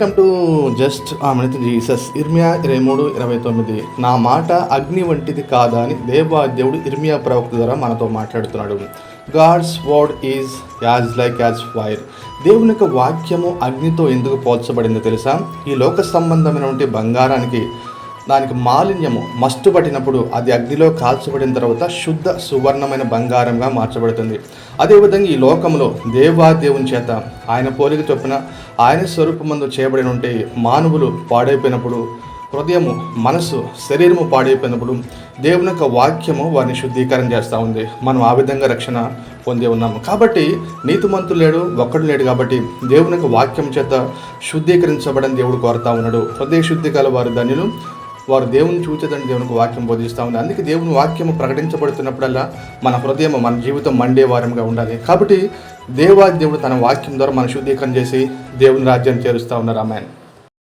Welcome to just ఆమెత Jesus ఇర్మియా ఇరవై మూడు ఇరవై తొమ్మిది. నా మాట అగ్ని వంటిది కాదా అని దేవా దేవుడు ఇర్మియా ప్రవక్త ద్వారా మనతో మాట్లాడుతున్నాడు. God's word is as like as fire దేవుని యొక్క వాక్యము అగ్నితో ఎందుకు పోల్చబడిందో తెలుసా? ఈ లోక సంబంధమైనటువంటి బంగారానికి దానికి మాలిన్యము మస్టు పట్టినప్పుడు అది అగ్నిలో కాల్చబడిన తర్వాత శుద్ధ సువర్ణమైన బంగారంగా మార్చబడుతుంది. అదేవిధంగా ఈ లోకంలో దేవా దేవుని చేత ఆయన పోలిక చొప్పున ఆయన స్వరూపమందు చేయబడిన ఉంటే మానవులు పాడైపోయినప్పుడు హృదయము మనసు శరీరము పాడైపోయినప్పుడు దేవుని యొక్క వాక్యము వారిని శుద్ధీకరణ చేస్తూ ఉంది. మనం ఆ విధంగా రక్షణ పొంది ఉన్నాము. కాబట్టి నీతిమంతులు లేడు ఒక్కడు లేడు కాబట్టి దేవుని యొక్క వాక్యం చేత శుద్ధీకరించబడని దేవుడు కోరుతా ఉన్నాడు. హృదయ శుద్ధి గల వారు ధన్యులు. వారు దేవుని చూచేదని దేవునికి వాక్యం బోధిస్తూ ఉంది. అందుకే దేవుని వాక్యము ప్రకటించబడుతున్నప్పుడల్లా మన హృదయం మన జీవితం మండే వారంగా ఉండాలి. కాబట్టి దేవాది దేవుడు తన వాక్యం ద్వారా మన శుద్ధీకరణ చేసి దేవుని రాజ్యాన్ని చేరుస్తూ ఉన్నారు. అమ్మాయిని